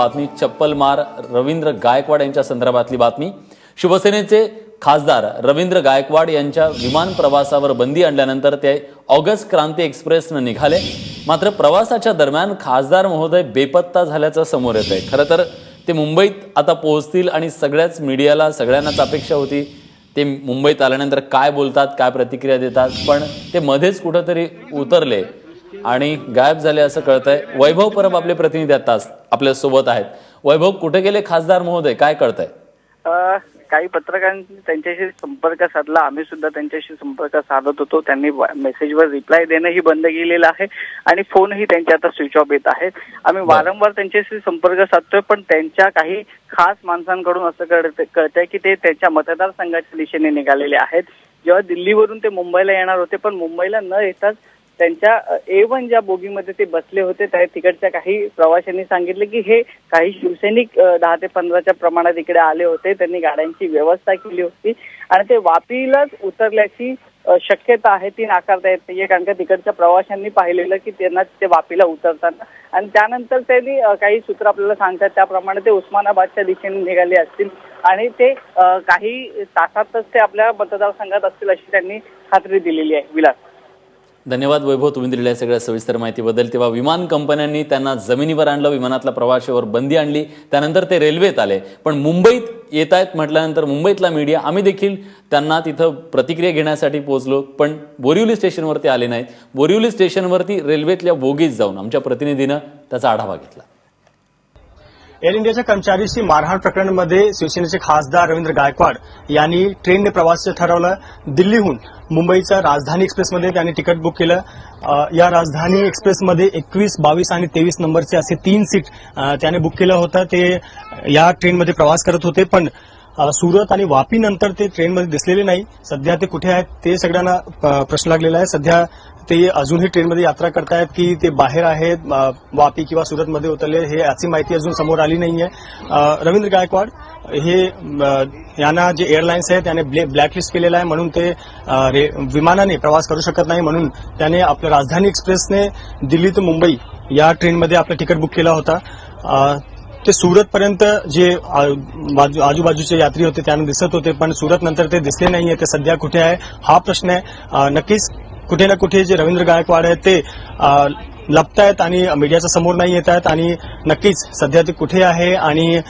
बातमी चप्पल मार रवींद्र गायकवाड यांच्या संदर्भातली बातमी. शिवसेनेचे खासदार रवींद्र गायकवाड यांच्या विमान प्रवासावर बंदी आणल्यानंतर ते ऑगस्ट क्रांती एक्सप्रेसनं निघाले. मात्र प्रवासाच्या दरम्यान खासदार महोदय बेपत्ता झाल्याचं समोर येत आहे खरं तर ते मुंबईत आता पोहोचतील आणि सगळ्याच मीडियाला सगळ्यांनाच अपेक्षा होती. ते मुंबईत आल्यानंतर काय बोलतात काय प्रतिक्रिया देतात पण ते मध्येच कुठंतरी उतरले आणि गायब झाले असं कळतंय. वैभव परब आपले प्रतिनिधी आता आपल्यासोबत आहेत. वैभव कुठे गेले खासदार महोदय? काय कळतंय? काही पत्रकारांनी त्यांच्याशी संपर्क साधला. आम्ही सुद्धा त्यांच्याशी संपर्क साधत होतो. त्यांनी मेसेजवर रिप्लाय देणंही बंद केलेलं आहे आणि फोनही त्यांचे आता स्विच ऑफ येत आहेत आम्ही वारंवार त्यांच्याशी संपर्क साधतोय पण त्यांच्या काही खास माणसांकडून असं कळत कळतंय की ते त्यांच्या मतदारसंघाच्या दिशेने निघालेले आहेत. जेव्हा दिल्लीवरून ते मुंबईला येणार होते पण मुंबईला न येताच त्यांच्या ए वन ज्या बोगीमध्ये ते बसले होते त्या तिकडच्या काही प्रवाशांनी सांगितले की हे काही शिवसैनिक दहा ते पंधराच्या प्रमाणात इकडे आले होते. त्यांनी गाड्यांची व्यवस्था केली होती. आणि ते वापीलाच उतरल्याची शक्यता आहे ती नाकारता येत नाहीये. कारण का तिकडच्या प्रवाशांनी पाहिलेलं की त्यांना ते वापीला उतरताना. आणि त्यानंतर त्यांनी काही सूत्र आपल्याला सांगतात. त्याप्रमाणे ते उस्मानाबादच्या दिशेने निघाले असतील. आणि ते काही तासातच ते आपल्या मतदारसंघात असतील अशी त्यांनी खात्री दिलेली आहे. विलास. धन्यवाद वैभव तुम्ही दिलेल्या सगळ्या सविस्तर माहितीबद्दल. तेव्हा विमान कंपन्यांनी त्यांना जमिनीवर आणलं विमानातल्या प्रवाशावर बंदी आणली त्यानंतर ते रेल्वेत आले. पण मुंबईत येत आहेत म्हटल्यानंतर मुंबईतला मीडिया आम्ही देखील त्यांना तिथं प्रतिक्रिया घेण्यासाठी पोहोचलो पण बोरिवली स्टेशनवरती आले नाहीत. बोरिवली स्टेशनवरती रेल्वेतल्या बोगीत जाऊन आमच्या प्रतिनिधीनं त्याचा आढावा घेतला. एअर इंडियाच्या कर्मचारीशी मारहाण प्रकरणामध्ये शिवसेनेचे खासदार रवींद्र गायकवाड यांनी ट्रेनने प्रवास ठरवलं. दिल्लीहून मुंबईच्या राजधानी एक्सप्रेसमध्ये त्यांनी तिकीट बुक केलं. या राजधानी एक्सप्रेसमध्ये एकवीस बावीस आणि तेवीस नंबरचे असे तीन सीट त्याने बुक केलं होतं. ते या ट्रेनमध्ये प्रवास करत होते पण सुरत आणि वापीनंतर ते ट्रेनमध्ये दिसलेले नाही. सध्या ते कुठे आहेत ते सगळ्यांना प्रश्न लागलेला आहे. सध्या ते अजूनही ट्रेनमध्ये यात्रा करतायत की ते बाहेर आहेत वापी किंवा सुरतमध्ये उतरले हे याची माहिती अजून समोर आली नाहीये. रवींद्र गायकवाड हे यांना जे एअरलाईन्स आहे त्याने ब्लॅकलिस्ट केलेलं आहे म्हणून ते रे- विमानाने प्रवास करू शकत नाही म्हणून त्याने आपलं राजधानी एक्सप्रेसने दिल्ली ते मुंबई या ट्रेनमध्ये आपलं तिकीट बुक केला होता. ते सुरतपर्यंत जे बाजू- आजूबाजूचे यात्री होते त्यांना दिसत होते पण सुरत नंतर ते दिसले नाहीये ते सध्या कुठे आहे हा प्रश्न आहे. नक्कीच कुठे ना कुठे जे रवींद्र गायकवाड आहेत ते लपत लपतायत आणि मीडियाच्या समोर नाही येत आहेत आणि नक्कीच सध्या ते कुठे आहे आणि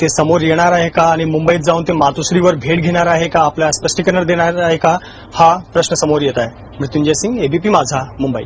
ते समोर येणार आहे का आणि मुंबईत जाऊन ते मातोश्रीवर भेट घेणार आहे का आपल्या स्पष्टीकरण देणार आहे का हा प्रश्न समोर येत आहे. मृत्युंजय सिंग एबीपी माझा मुंबई.